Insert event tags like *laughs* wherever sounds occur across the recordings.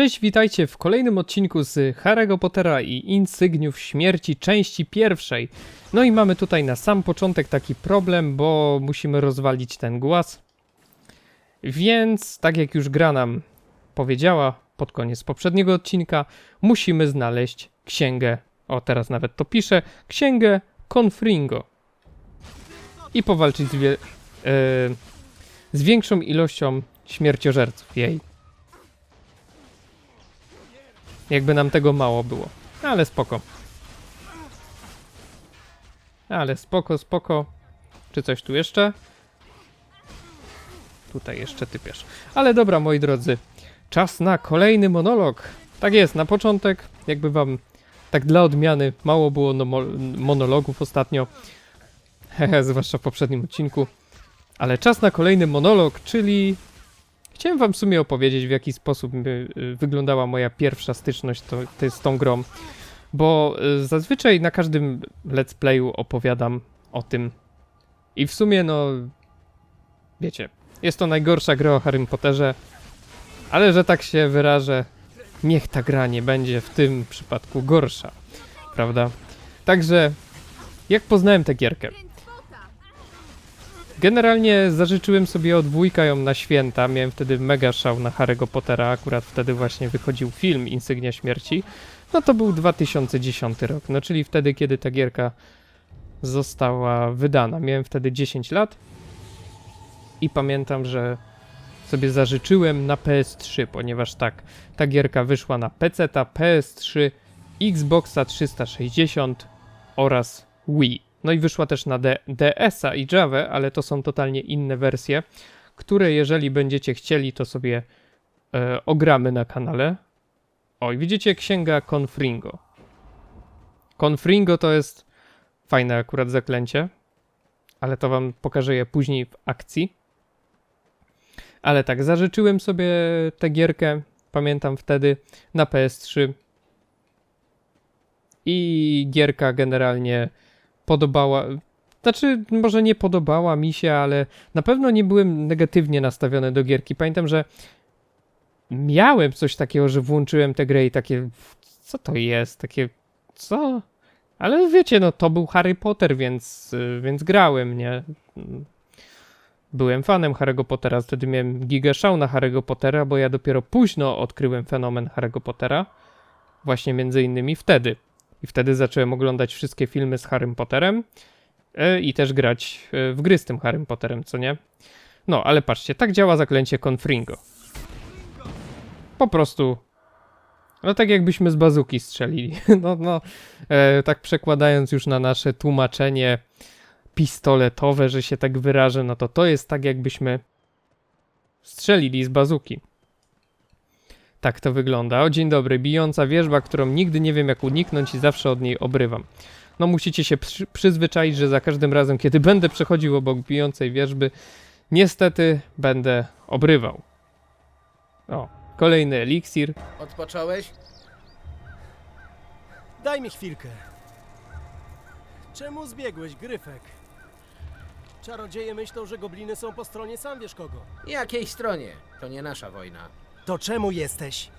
Cześć, witajcie w kolejnym odcinku z Harry'ego Pottera i Insygniów Śmierci, części pierwszej. No i mamy tutaj na sam początek taki problem, bo musimy rozwalić ten głaz. Więc, tak jak już gra nam powiedziała pod koniec poprzedniego odcinka, musimy znaleźć księgę, o teraz nawet to piszę, księgę Confringo. I powalczyć z, e, z większą ilością śmierciożerców jej. Jakby nam tego mało było. Ale spoko. Ale spoko, spoko. Czy coś tu jeszcze? Tutaj jeszcze typiesz. Ale dobra, moi drodzy. Czas na kolejny monolog. Tak jest, na początek, jakby wam tak dla odmiany mało było no monologów ostatnio. *laughs* Zwłaszcza w poprzednim odcinku. Ale czas na kolejny monolog, czyli Chciałem wam w sumie opowiedzieć, w jaki sposób y, y, wyglądała moja pierwsza styczność to, to z tą grą, bo y, zazwyczaj na każdym let's playu opowiadam o tym i w sumie, no, wiecie, jest to najgorsza gra o Harrym Potterze, ale że tak się wyrażę, niech ta gra nie będzie w tym przypadku gorsza, prawda? Także, jak poznałem tę gierkę? Generalnie zażyczyłem sobie od wujka ją na święta. Miałem wtedy mega szał na Harry'ego Pottera. Akurat wtedy właśnie wychodził film Insygnia Śmierci. No to był 2010 rok, no czyli wtedy, kiedy ta gierka została wydana. Miałem wtedy 10 lat i pamiętam, że sobie zażyczyłem na PS3, ponieważ tak, ta gierka wyszła na PC, PS3, Xboxa 360 oraz Wii. No i wyszła też na D DS-a i Java, ale to są totalnie inne wersje, które jeżeli będziecie chcieli, to sobie e, ogramy na kanale. Oj, widzicie księga Confringo. Confringo to jest fajne akurat zaklęcie, ale to wam pokażę je później w akcji. Ale tak, zażyczyłem sobie tę gierkę, pamiętam wtedy, na PS3. I gierka generalnie podobała. Znaczy, może nie podobała mi się, ale na pewno nie byłem negatywnie nastawiony do gierki. Pamiętam, że miałem coś takiego, że włączyłem tę grę i takie, co to jest? Takie, co? Ale wiecie, no to był Harry Potter, więc, więc grałem, nie? Byłem fanem Harry'ego Pottera, wtedy miałem giga szał na Harry'ego Pottera, bo ja dopiero późno odkryłem fenomen Harry'ego Pottera. Właśnie między innymi wtedy. I wtedy zacząłem oglądać wszystkie filmy z Harrym Potterem e, i też grać e, w gry z tym Harrym Potterem, co nie? No, ale patrzcie, tak działa zaklęcie Confringo. Po prostu no tak jakbyśmy z bazuki strzelili. *laughs* No, no, e, tak przekładając już na nasze tłumaczenie pistoletowe, że się tak wyrażę, no to to jest tak jakbyśmy strzelili z bazuki. Tak to wygląda. O, dzień dobry. Bijąca wierzba, którą nigdy nie wiem jak uniknąć i zawsze od niej obrywam. No musicie się przy przyzwyczaić, że za każdym razem, kiedy będę przechodził obok bijącej wierzby, niestety będę obrywał. O, kolejny eliksir. Odpocząłeś? Daj mi chwilkę. Czemu zbiegłeś, Gryfek? Czarodzieje myślą, że gobliny są po stronie sam wiesz kogo. Jakiej stronie? To nie nasza wojna. To czemu jesteś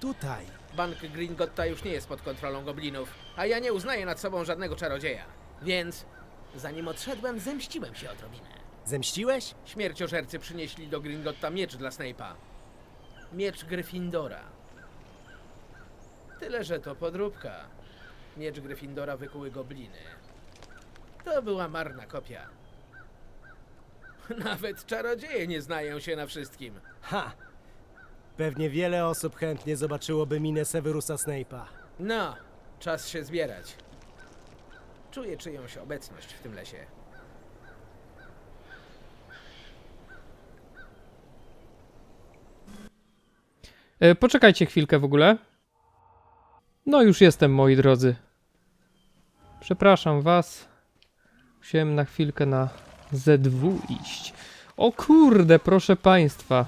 tutaj? Bank Gringotta już nie jest pod kontrolą goblinów, a ja nie uznaję nad sobą żadnego czarodzieja. Więc, zanim odszedłem, zemściłem się odrobinę. Zemściłeś? Śmierciożercy przynieśli do Gringotta miecz dla Snape'a. Miecz Gryffindora. Tyle, że to podróbka. Miecz Gryffindora wykuły gobliny. To była marna kopia. *laughs* Nawet czarodzieje nie znają się na wszystkim. Ha! Pewnie wiele osób chętnie zobaczyłoby minę Severusa Snape'a. No, czas się zbierać. Czuję czyjąś obecność w tym lesie. E, poczekajcie chwilkę w ogóle. No już jestem, moi drodzy. Przepraszam was. Musiałem na chwilkę na Z2 iść. O kurde, proszę państwa.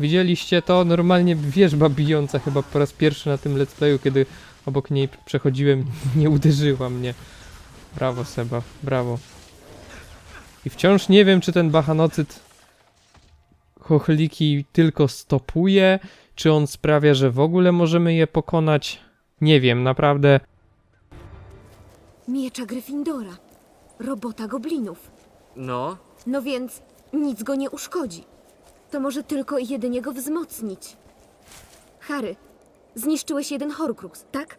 Widzieliście to? Normalnie wierzba bijąca chyba po raz pierwszy na tym let's playu, kiedy obok niej przechodziłem, *laughs* nie uderzyła mnie. Brawo Seba, brawo. I wciąż nie wiem, czy ten bachanocyt chochliki tylko stopuje, czy on sprawia, że w ogóle możemy je pokonać. Nie wiem, naprawdę. Miecza Gryffindora. Robota goblinów. No, No więc nic go nie uszkodzi. To może tylko i jedynie go wzmocnić. Harry, zniszczyłeś jeden Horcrux, tak?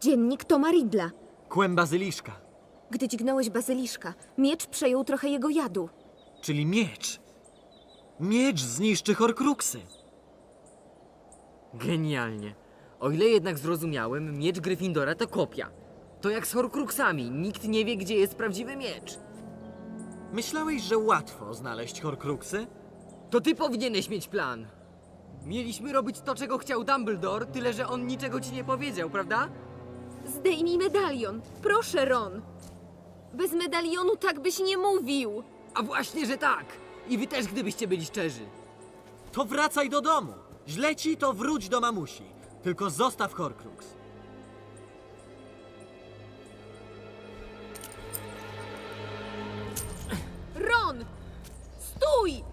Dziennik Toma Riddla. Kłem bazyliszka, Gdy dźgnąłeś bazyliszka, miecz przejął trochę jego jadu. czyli miecz. Miecz zniszczy Horcruxy. genialnie. O ile jednak zrozumiałem, miecz Gryffindora to kopia. To jak z Horcruxami, nikt nie wie, gdzie jest prawdziwy miecz. Myślałeś, że łatwo znaleźć Horcruxy? To ty powinieneś mieć plan. Mieliśmy robić to, czego chciał Dumbledore, tyle że on niczego ci nie powiedział, prawda? Zdejmij medalion. Proszę, Ron. Bez medalionu tak byś nie mówił. A właśnie, że tak! I wy też, gdybyście byli szczerzy. To wracaj do domu. Źle ci, to wróć do mamusi. Tylko zostaw Horcrux. Ron! Stój!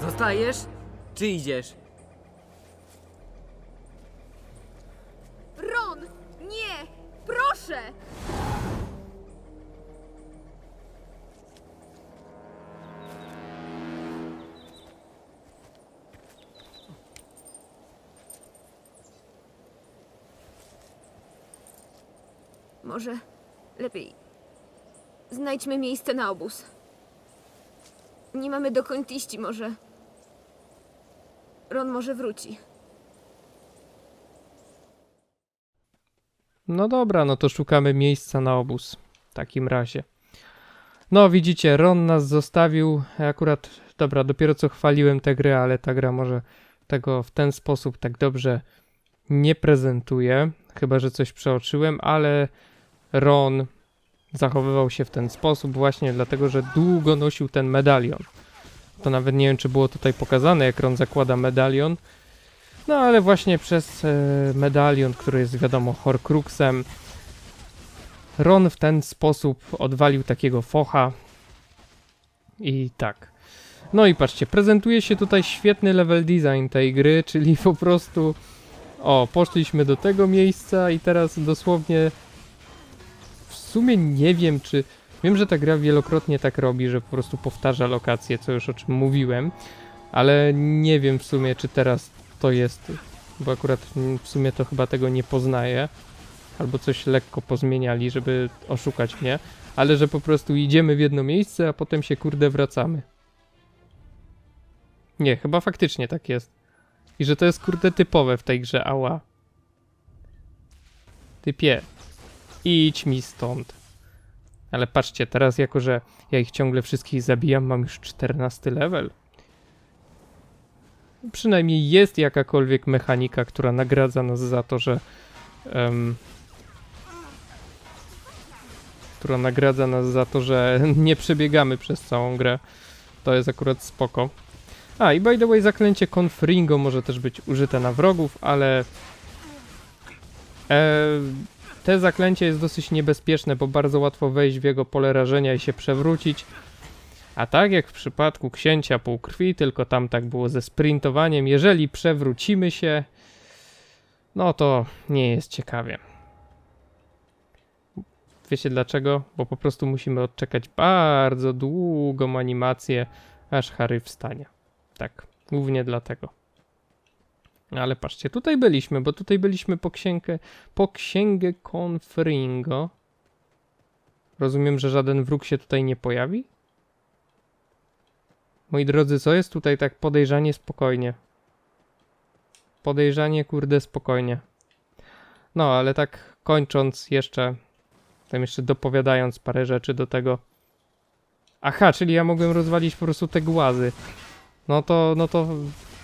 Zostajesz? Czy idziesz? Ron! Nie! Proszę! Może lepiej znajdźmy miejsce na obóz. Nie mamy dokąd iść, może. Ron może wróci. No dobra, no to szukamy miejsca na obóz. W takim razie. No, widzicie, Ron nas zostawił. Akurat, dobra, dopiero co chwaliłem tę grę, ale ta gra może tego w ten sposób tak dobrze nie prezentuje. Chyba, że coś przeoczyłem, ale Ron zachowywał się w ten sposób właśnie dlatego, że długo nosił ten medalion. To nawet nie wiem, czy było tutaj pokazane, jak Ron zakłada medalion. No ale właśnie przez e, medalion, który jest wiadomo Horcruxem, Ron w ten sposób odwalił takiego focha. I tak. No i patrzcie, prezentuje się tutaj świetny level design tej gry, czyli po prostu o, poszliśmy do tego miejsca i teraz dosłownie w sumie nie wiem, czy wiem, że ta gra wielokrotnie tak robi, że po prostu powtarza lokacje, co już o czym mówiłem, ale nie wiem w sumie, czy teraz to jest, bo akurat w sumie to chyba tego nie poznaję, albo coś lekko pozmieniali, żeby oszukać mnie, ale że po prostu idziemy w jedno miejsce, a potem się kurde wracamy. Nie, chyba faktycznie tak jest. I że to jest kurde typowe w tej grze, ała. Typie, idź mi stąd. Ale patrzcie, teraz jako, że ja ich ciągle wszystkich zabijam, mam już 14 level przynajmniej jest jakakolwiek mechanika, która nagradza nas za to, że. em, która nagradza nas za to, że *laughs* nie przebiegamy przez całą grę. To jest akurat spoko. A i by the way, zaklęcie Confringo może też być użyte na wrogów, ale. E, te zaklęcie jest dosyć niebezpieczne, bo bardzo łatwo wejść w jego pole rażenia i się przewrócić. A tak jak w przypadku księcia półkrwi, tylko tam tak było ze sprintowaniem, jeżeli przewrócimy się, no to nie jest ciekawie. Wiecie dlaczego? Bo po prostu musimy odczekać bardzo długą animację, aż Harry wstanie. Tak, głównie dlatego. Ale patrzcie, tutaj byliśmy, bo tutaj byliśmy po księgę, po księgę Confringo. Rozumiem, że żaden wróg się tutaj nie pojawi? Moi drodzy, co jest tutaj tak podejrzanie spokojnie? Podejrzanie, kurde, spokojnie. No, ale tak kończąc jeszcze, tam jeszcze dopowiadając parę rzeczy do tego. Aha, czyli ja mogłem rozwalić po prostu te głazy. No to, no to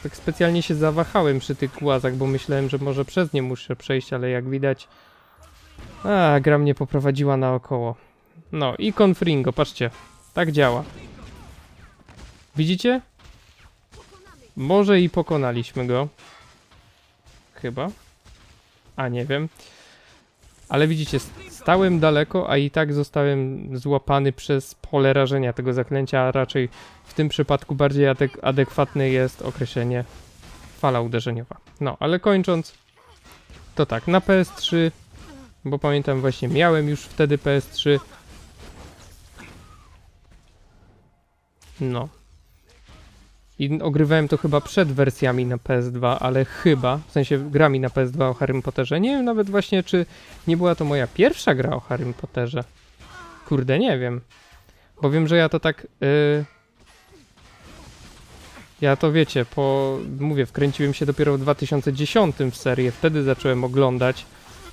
tak specjalnie się zawahałem przy tych głazach, bo myślałem, że może przez nie muszę przejść, ale jak widać... A, gra mnie poprowadziła naokoło. No i Confringo, patrzcie, tak działa. Widzicie? Może i pokonaliśmy go. Chyba. A nie wiem. Ale widzicie, stałem daleko, a i tak zostałem złapany przez pole rażenia tego zaklęcia, a raczej w tym przypadku bardziej adek adekwatne jest określenie fala uderzeniowa. No, ale kończąc, to tak, na PS3, bo pamiętam właśnie miałem już wtedy PS3. No. I ogrywałem to chyba przed wersjami na PS2, ale chyba, w sensie grami na PS2 o Harrym Potterze. Nie wiem nawet właśnie, czy nie była to moja pierwsza gra o Harrym Potterze. Kurde, nie wiem. Bo wiem, że ja to tak. Yy... Ja to wiecie, po. Mówię, wkręciłem się dopiero w 2010 w serię, wtedy zacząłem oglądać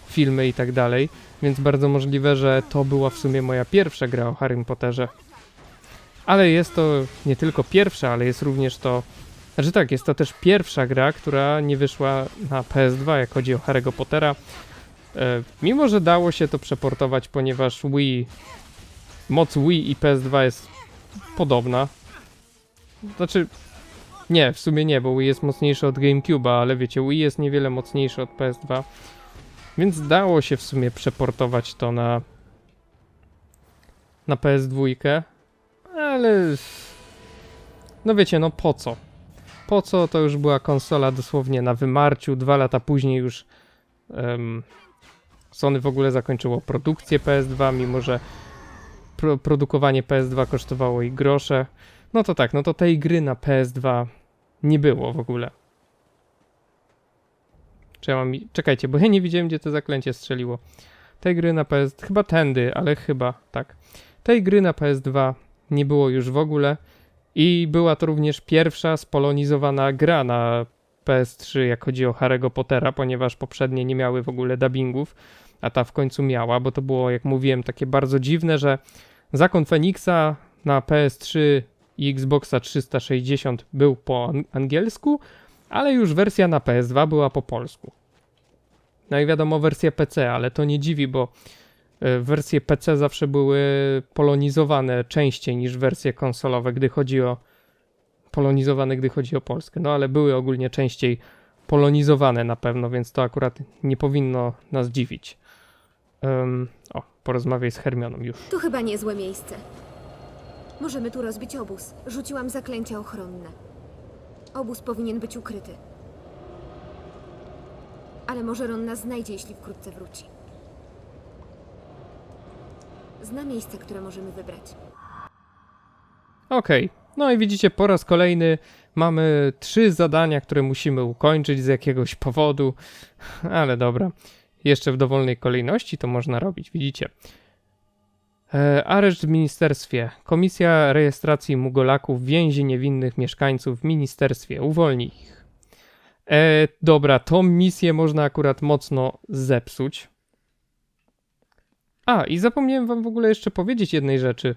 filmy i tak dalej, więc bardzo możliwe, że to była w sumie moja pierwsza gra o Harrym Potterze. Ale jest to nie tylko pierwsza, ale jest również to. Znaczy tak, jest to też pierwsza gra, która nie wyszła na PS2, jak chodzi o Harry'ego Pottera. E, mimo, że dało się to przeportować, ponieważ Wii, moc Wii i PS2 jest podobna. Znaczy, nie, w sumie nie, bo Wii jest mocniejszy od GameCube'a, ale wiecie, Wii jest niewiele mocniejszy od PS2. Więc dało się w sumie przeportować to na na PS2, ale no wiecie, no po co? Po co to już była konsola dosłownie na wymarciu, dwa lata później już em, Sony w ogóle zakończyło produkcję PS2, mimo że pro, produkowanie PS2 kosztowało i grosze. No to tak, no to tej gry na PS2 nie było w ogóle. Czy ja mam... Czekajcie, bo ja nie widziałem, gdzie to zaklęcie strzeliło. Tej gry na PS... Chyba tędy, ale chyba tak. Tej gry na PS2 nie było już w ogóle i była to również pierwsza spolonizowana gra na PS3, jak chodzi o Harry'ego Pottera, ponieważ poprzednie nie miały w ogóle dubbingów, a ta w końcu miała, bo to było, jak mówiłem, takie bardzo dziwne, że Zakon Feniksa na PS3 i Xboxa 360 był po an- angielsku, ale już wersja na PS2 była po polsku. No i wiadomo, wersja PC, ale to nie dziwi, bo wersje PC zawsze były polonizowane częściej niż wersje konsolowe, gdy chodzi o polonizowane, gdy chodzi o Polskę. No ale były ogólnie częściej polonizowane na pewno, więc to akurat nie powinno nas dziwić. Em, o, porozmawiaj z Hermioną już. To chyba niezłe miejsce. Możemy tu rozbić obóz. Rzuciłam zaklęcia ochronne. Obóz powinien być ukryty. Ale może Ron nas znajdzie, jeśli wkrótce wróci. Zna miejsce, które możemy wybrać. Okej, no i widzicie, po raz kolejny mamy trzy zadania, które musimy ukończyć z jakiegoś powodu, ale dobra. Jeszcze w dowolnej kolejności to można robić, widzicie. E, areszt w ministerstwie. Komisja rejestracji Mugolaków więzi niewinnych mieszkańców w ministerstwie. Uwolni ich. E, dobra, tą misję można akurat mocno zepsuć. A, i zapomniałem wam w ogóle jeszcze powiedzieć jednej rzeczy.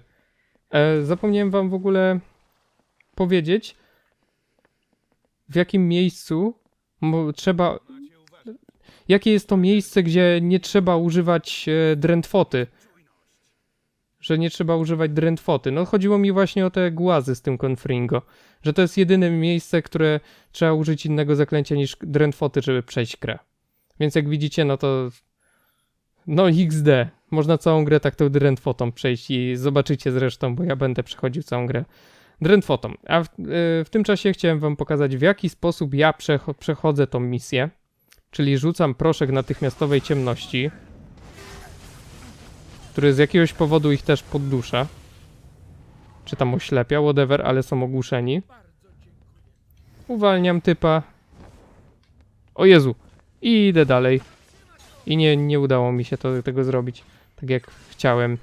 E, zapomniałem wam w ogóle powiedzieć, w jakim miejscu trzeba. Jakie jest to miejsce, gdzie nie trzeba używać e, drętwoty. Że nie trzeba używać drętwoty. No chodziło mi właśnie o te głazy z tym Confringo. Że to jest jedyne miejsce, które trzeba użyć innego zaklęcia niż drętwoty, żeby przejść grę. Więc jak widzicie, no to. No XD. Można całą grę tak tą drętwotą przejść i zobaczycie zresztą, bo ja będę przechodził całą grę drętwotą. A w, y, w tym czasie chciałem wam pokazać, w jaki sposób ja przecho- przechodzę tą misję. Czyli rzucam proszek natychmiastowej ciemności, który z jakiegoś powodu ich też poddusza. Czy tam oślepia, whatever, ale są ogłuszeni. Uwalniam typa. O Jezu! I idę dalej. I nie, nie udało mi się to, tego zrobić tak jak chciałem.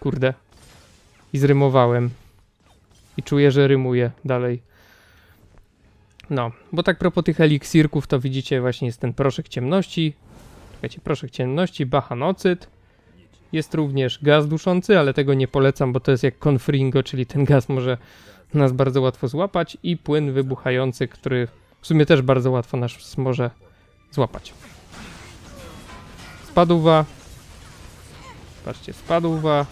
Kurde. I zrymowałem. I czuję, że rymuję dalej. No, bo tak propos tych eliksirków, to widzicie właśnie jest ten proszek ciemności. Czekajcie, proszek ciemności, bachanocyt. Jest również gaz duszący, ale tego nie polecam, bo to jest jak konfringo, czyli ten gaz może nas bardzo łatwo złapać. I płyn wybuchający, który w sumie też bardzo łatwo nas może złapać. Spadłwa. Patrzcie, spadłwa.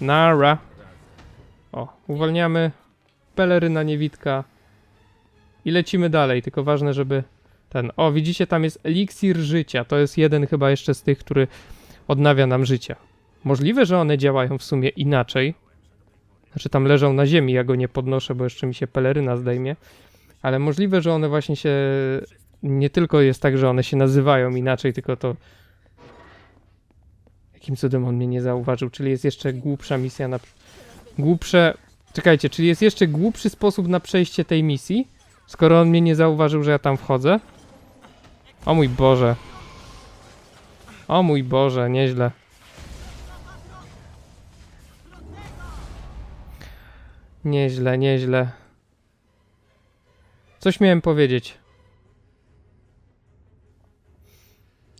Nara. O, uwalniamy. Peleryna niewidka. I lecimy dalej, tylko ważne, żeby ten... O, widzicie, tam jest eliksir życia. To jest jeden chyba jeszcze z tych, który odnawia nam życie. Możliwe, że one działają w sumie inaczej. Znaczy tam leżą na ziemi, ja go nie podnoszę, bo jeszcze mi się peleryna zdejmie. Ale możliwe, że one właśnie się. Nie tylko jest tak, że one się nazywają inaczej, tylko to. Jakim cudem on mnie nie zauważył? Czyli jest jeszcze głupsza misja na. Głupsze. Czekajcie, czyli jest jeszcze głupszy sposób na przejście tej misji? Skoro on mnie nie zauważył, że ja tam wchodzę? O mój Boże. O mój Boże, nieźle. Nieźle, nieźle. Coś miałem powiedzieć.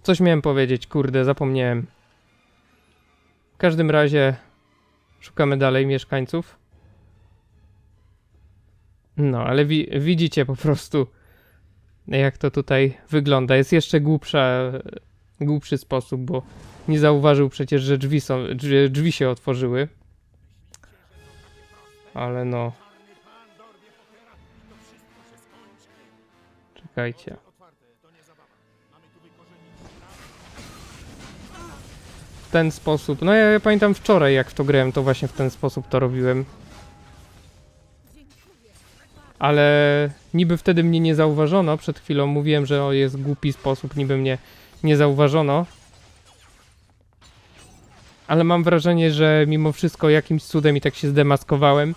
Coś miałem powiedzieć, kurde, zapomniałem. W każdym razie szukamy dalej mieszkańców. No, ale wi widzicie po prostu, jak to tutaj wygląda. Jest jeszcze głupsza, głupszy sposób, bo nie zauważył przecież, że drzwi, są, drzwi, drzwi się otworzyły. Ale no. Czekajcie. W ten sposób. No ja, ja pamiętam wczoraj, jak w to grałem, to właśnie w ten sposób to robiłem. Ale niby wtedy mnie nie zauważono. Przed chwilą mówiłem, że o, jest głupi sposób, niby mnie nie zauważono. Ale mam wrażenie, że mimo wszystko jakimś cudem i tak się zdemaskowałem.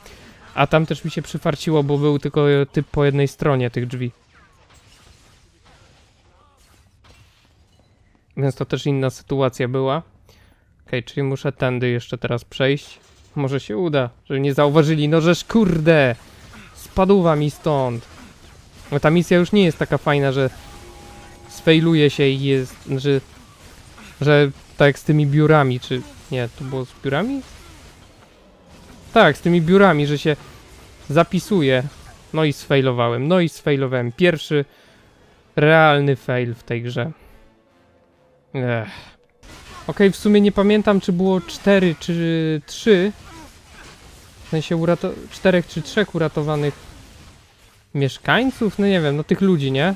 A tam też mi się przyfarciło, bo był tylko typ po jednej stronie tych drzwi. Więc to też inna sytuacja była. Okej, czyli muszę tędy jeszcze teraz przejść. Może się uda, żeby nie zauważyli. No żeż kurde! Spadła mi stąd. No ta misja już nie jest taka fajna, że sfejluje się i jest, że, że tak z tymi biurami, czy nie, to było z biurami? Tak, z tymi biurami, że się zapisuje. No i sfailowałem, no i sfailowałem. Pierwszy realny fail w tej grze. Ech. Okej, w sumie nie pamiętam, czy było 4 czy 3. W sensie urato- czterech czy trzech uratowanych mieszkańców? No nie wiem, no tych ludzi, nie?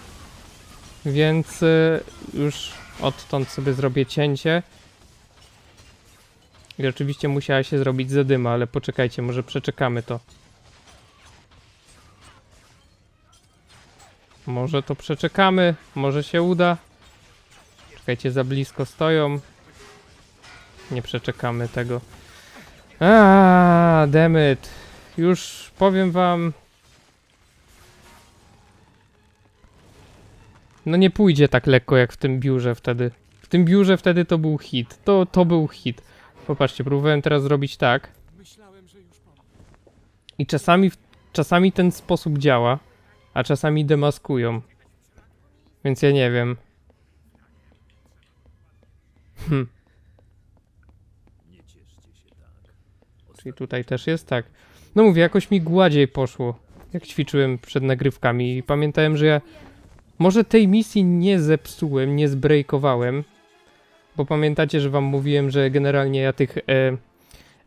Więc y, już odtąd sobie zrobię cięcie. I oczywiście musiała się zrobić zadyma, ale poczekajcie, może przeczekamy to. Może to przeczekamy, może się uda. Czekajcie, za blisko stoją. Nie przeczekamy tego. A, demet. Już powiem wam. No nie pójdzie tak lekko jak w tym biurze wtedy. W tym biurze wtedy to był hit. To, to był hit. Popatrzcie, próbowałem teraz zrobić tak. I czasami, czasami ten sposób działa, a czasami demaskują. Więc ja nie wiem. Hm. Czyli tutaj też jest tak. No mówię, jakoś mi gładziej poszło, jak ćwiczyłem przed nagrywkami. I pamiętałem, że ja może tej misji nie zepsułem, nie zbrejkowałem, bo pamiętacie, że wam mówiłem, że generalnie ja tych e,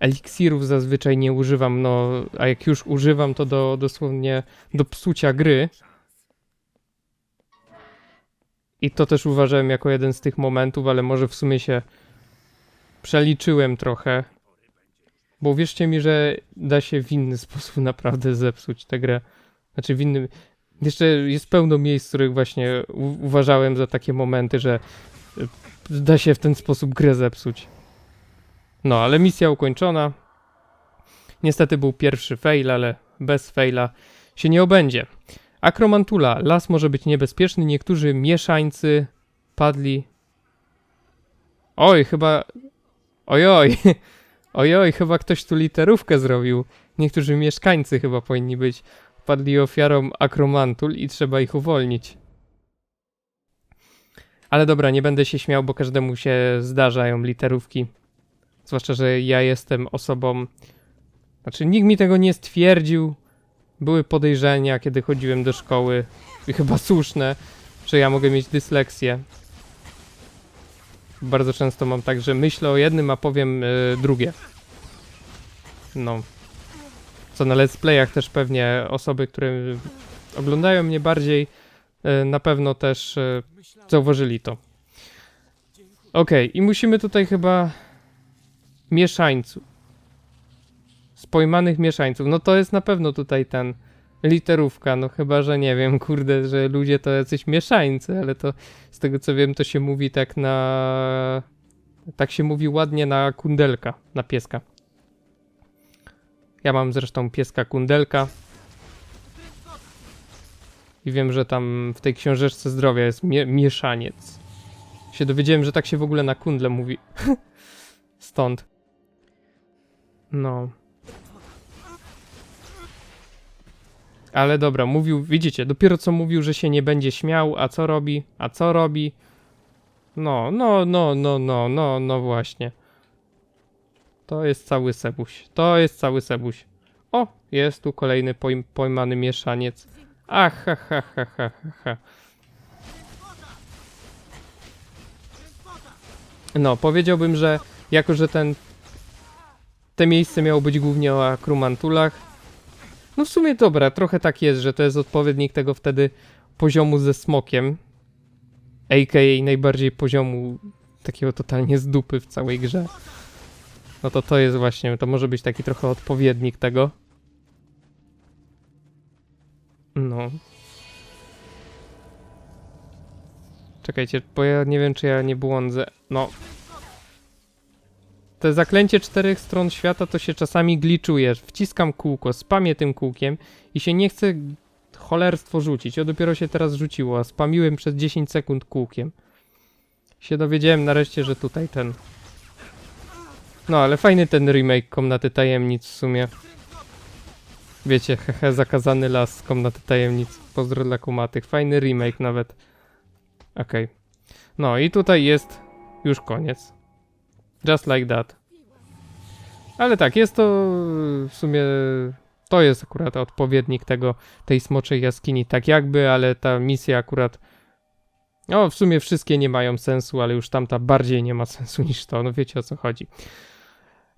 eliksirów zazwyczaj nie używam, no a jak już używam, to do, dosłownie do psucia gry. I to też uważałem jako jeden z tych momentów, ale może w sumie się przeliczyłem trochę. Bo wierzcie mi, że da się w inny sposób *laughs* naprawdę zepsuć tę grę. Znaczy w innym. Jeszcze jest pełno miejsc, których właśnie uważałem za takie momenty, że y, da się w ten sposób grę zepsuć. No, ale misja ukończona. Niestety był pierwszy fail, ale bez faila się nie obędzie. Akromantula. Las może być niebezpieczny. Niektórzy mieszańcy padli. Oj, chyba. Ojoj. *laughs* Ojoj, chyba ktoś tu literówkę zrobił. Niektórzy mieszkańcy chyba powinni być. Padli ofiarą akromantul i trzeba ich uwolnić. Ale dobra, nie będę się śmiał, bo każdemu się zdarzają literówki. Zwłaszcza, że ja jestem osobą. Znaczy, nikt mi tego nie stwierdził. Były podejrzenia, kiedy chodziłem do szkoły, i chyba słuszne, że ja mogę mieć dysleksję. Bardzo często mam tak, że myślę o jednym, a powiem y, drugie. No. Co na let's playach też pewnie osoby, które oglądają mnie bardziej, y, na pewno też y, zauważyli to. Okej, i musimy tutaj chyba mieszańców. Z pojmanych mieszańców. No to jest na pewno tutaj ten literówka, no chyba, że nie wiem, kurde, że ludzie to jacyś mieszańcy, ale to z tego co wiem, to się mówi tak na... Tak się mówi ładnie na kundelka, na pieska. Ja mam zresztą pieska kundelka. I wiem, że tam w tej książeczce zdrowia jest mie mieszaniec. Się dowiedziałem, że tak się w ogóle na kundle mówi. *laughs* Stąd. No. Ale dobra, mówił, widzicie, dopiero co mówił, że się nie będzie śmiał, a co robi? A co robi? No, no, no, no, no, no, no właśnie. To jest cały sebuś. To jest cały sebuś. O, jest tu kolejny pojm pojmany mieszaniec. Ach, ha, ha, ha, ha, ha. No, powiedziałbym, że jako, że ten te miejsce miało być głównie o akrumantulach, no w sumie dobra, trochę tak jest, że to jest odpowiednik tego wtedy poziomu ze smokiem, a.k.a. najbardziej poziomu takiego totalnie z dupy w całej grze. No to to jest właśnie, to może być taki trochę odpowiednik tego. No. Czekajcie, bo ja nie wiem, czy ja nie błądzę. No. Te zaklęcie czterech stron świata to się czasami gliczuje. Wciskam kółko, spamię tym kółkiem i się nie chce cholerstwo rzucić. O, dopiero się teraz rzuciło, a spamiłem przez 10 sekund kółkiem. Się dowiedziałem nareszcie, że tutaj ten... No, ale fajny ten remake Komnaty Tajemnic w sumie. Wiecie, hehe, zakazany las Komnaty Tajemnic. Pozdro dla kumatych. Fajny remake nawet. Okej. No i tutaj jest już koniec. Just like that. Ale tak, jest to w sumie... To jest akurat odpowiednik tego, tej smoczej jaskini, tak jakby, ale ta misja akurat... No, w sumie wszystkie nie mają sensu, ale już tamta bardziej nie ma sensu *laughs* niż to, no wiecie o co chodzi.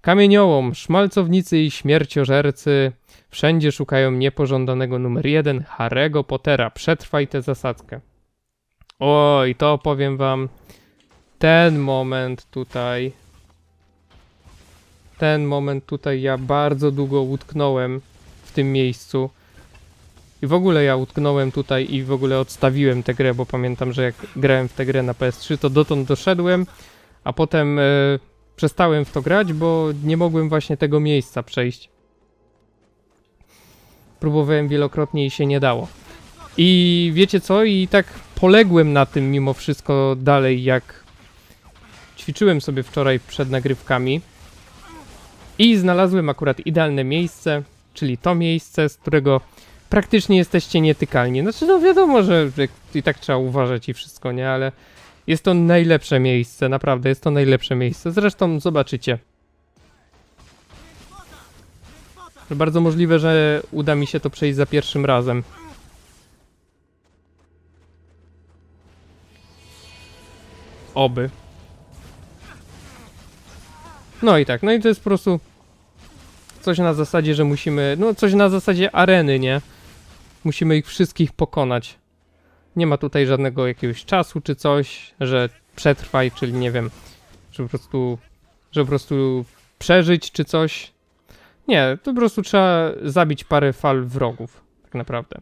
Kamieniołom, szmalcownicy i śmierciożercy wszędzie szukają niepożądanego numer jeden, Harry'ego Pottera. Przetrwaj tę zasadzkę. Oj, to powiem wam, ten moment tutaj, ten moment tutaj ja bardzo długo utknąłem w tym miejscu. I w ogóle ja utknąłem tutaj i w ogóle odstawiłem tę grę, bo pamiętam, że jak grałem w tę grę na PS3, to dotąd doszedłem, a potem e, przestałem w to grać, bo nie mogłem właśnie tego miejsca przejść. Próbowałem wielokrotnie i się nie dało. I wiecie co? I tak poległem na tym mimo wszystko dalej, jak ćwiczyłem sobie wczoraj przed nagrywkami. I znalazłem akurat idealne miejsce, czyli to miejsce, z którego praktycznie jesteście nietykalni. Znaczy, no wiadomo, że, i tak trzeba uważać i wszystko, nie? Ale jest to najlepsze miejsce, naprawdę jest to najlepsze miejsce. Zresztą zobaczycie. Bardzo możliwe, że uda mi się to przejść za pierwszym razem. Oby. No i tak, no i to jest po prostu coś na zasadzie, że musimy, no coś na zasadzie areny, nie? Musimy ich wszystkich pokonać. Nie ma tutaj żadnego jakiegoś czasu czy coś, że przetrwaj, czyli nie wiem, że po prostu, że po prostu przeżyć czy coś. Nie, to po prostu trzeba zabić parę fal wrogów, tak naprawdę.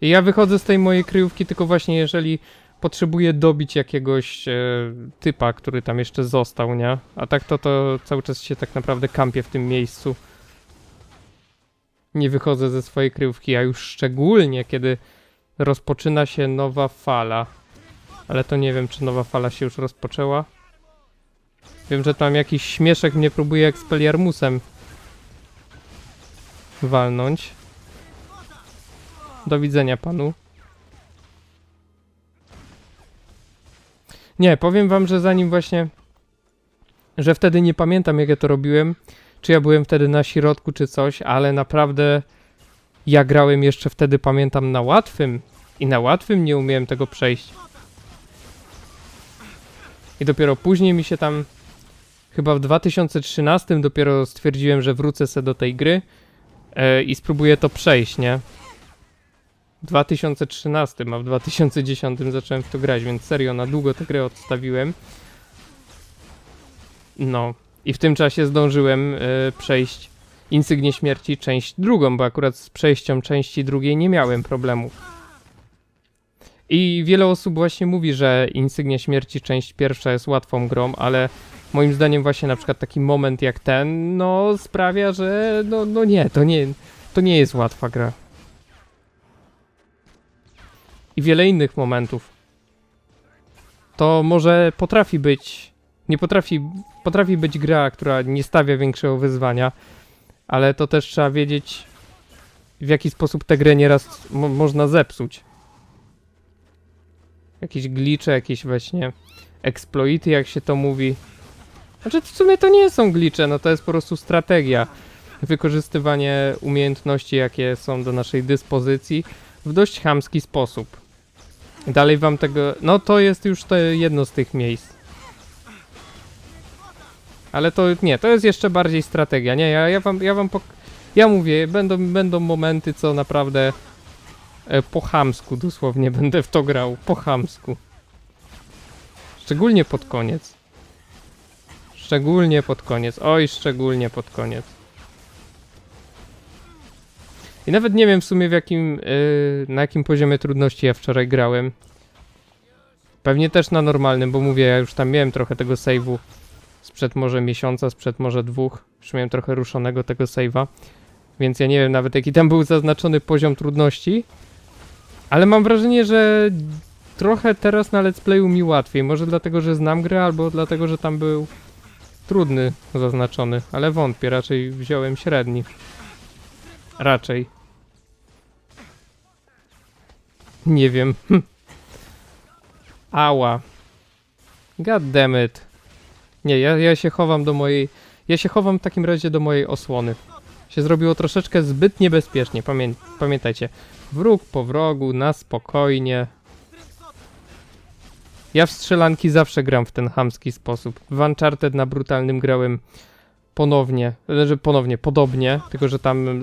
I ja wychodzę z tej mojej kryjówki tylko właśnie jeżeli potrzebuję dobić jakiegoś e, typa, który tam jeszcze został, nie? A tak to to cały czas się tak naprawdę kampię w tym miejscu. Nie wychodzę ze swojej kryjówki, a już szczególnie kiedy rozpoczyna się nowa fala. Ale to nie wiem, czy nowa fala się już rozpoczęła. Wiem, że tam jakiś śmieszek mnie próbuje Expelliarmusem walnąć. Do widzenia panu. Nie, powiem wam, że zanim właśnie. Że wtedy nie pamiętam, jak ja to robiłem. Czy ja byłem wtedy na środku, czy coś, ale naprawdę. Ja grałem jeszcze wtedy, pamiętam, na łatwym. I na łatwym nie umiałem tego przejść. I dopiero później mi się tam. Chyba w 2013 dopiero stwierdziłem, że wrócę se do tej gry. e, I spróbuję to przejść, nie? 2013, a w 2010 zacząłem w to grać, więc serio na długo tę grę odstawiłem. No, i w tym czasie zdążyłem e, przejść Insygnię Śmierci część drugą, bo akurat z przejściem części drugiej nie miałem problemów. I wiele osób właśnie mówi, że Insygnia Śmierci część pierwsza jest łatwą grą, ale moim zdaniem właśnie na przykład taki moment jak ten, no sprawia, że no, no nie, to nie, to nie jest łatwa gra. I wiele innych momentów. To może potrafi być, nie potrafi, potrafi być gra, która nie stawia większego wyzwania, ale to też trzeba wiedzieć, w jaki sposób tę grę nieraz mo można zepsuć. Jakieś glicze, jakieś właśnie exploity, jak się to mówi. Znaczy, w sumie to nie są glicze, no to jest po prostu strategia. Wykorzystywanie umiejętności, jakie są do naszej dyspozycji w dość chamski sposób. Dalej wam tego... No to jest już to jedno z tych miejsc. Ale to nie, to jest jeszcze bardziej strategia. Nie, ja, ja wam, ja wam pok... Ja mówię, będą, będą momenty, co naprawdę e, po chamsku dosłownie *laughs* będę w to grał. Po chamsku. Szczególnie pod koniec. Szczególnie pod koniec. Oj, szczególnie pod koniec. I nawet nie wiem w sumie w jakim, yy, na jakim poziomie trudności ja wczoraj grałem. Pewnie też na normalnym, bo mówię, ja już tam miałem trochę tego save'u sprzed może miesiąca, sprzed może dwóch. Już miałem trochę ruszonego tego save'a. Więc ja nie wiem nawet jaki tam był zaznaczony poziom trudności. Ale mam wrażenie, że trochę teraz na let's playu mi łatwiej. Może dlatego, że znam grę, albo dlatego, że tam był trudny zaznaczony. Ale wątpię, raczej wziąłem średni. Raczej. Nie wiem. Hm. Ała. God damn it. Nie, ja, ja się chowam do mojej... Ja się chowam w takim razie do mojej osłony. Się zrobiło troszeczkę zbyt niebezpiecznie, pamię pamiętajcie. Wróg po wrogu, na spokojnie. Ja w strzelanki zawsze gram w ten chamski sposób. W Uncharted na brutalnym grałem ponownie, znaczy ponownie, podobnie, tylko że tam e,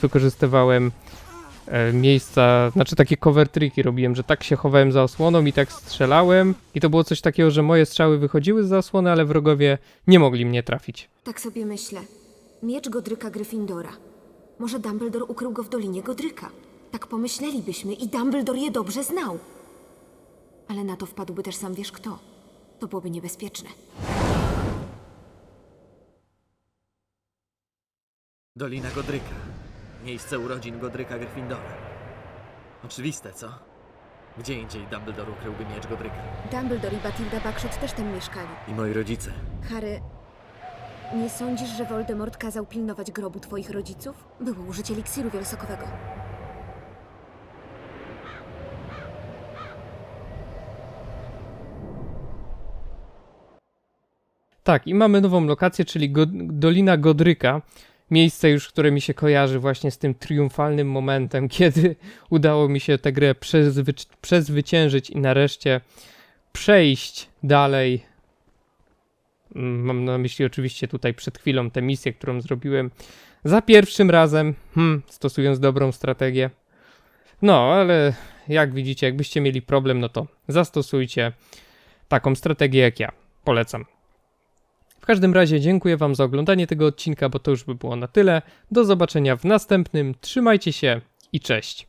wykorzystywałem miejsca, znaczy takie cover triki robiłem, że tak się chowałem za osłoną i tak strzelałem i to było coś takiego, że moje strzały wychodziły z zasłony, ale wrogowie nie mogli mnie trafić. Tak sobie myślę. Miecz Godryka Gryffindora. Może Dumbledore ukrył go w Dolinie Godryka. Tak pomyślelibyśmy i Dumbledore je dobrze znał. Ale na to wpadłby też sam wiesz kto. To byłoby niebezpieczne. Dolina Godryka. Miejsce urodzin Godryka Gryffindora. Oczywiste, co? Gdzie indziej Dumbledore ukryłby miecz Godryka? Dumbledore i Batilda Bagshot też tam mieszkali. I moi rodzice. Harry, nie sądzisz, że Voldemort kazał pilnować grobu twoich rodziców? Było użycie eliksiru wielsokowego. Tak, i mamy nową lokację, czyli Go Dolina Godryka. Miejsce już, które mi się kojarzy właśnie z tym triumfalnym momentem, *laughs* kiedy udało mi się tę grę przezwy przezwyciężyć i nareszcie przejść dalej. Mm, Mam na myśli oczywiście tutaj przed chwilą tę misję, którą zrobiłem za pierwszym razem, hmm, stosując dobrą strategię. No, ale jak widzicie, jakbyście mieli problem, no to zastosujcie taką strategię jak ja. Polecam. W każdym razie dziękuję Wam za oglądanie tego odcinka, bo to już by było na tyle. Do zobaczenia w następnym. Trzymajcie się i cześć.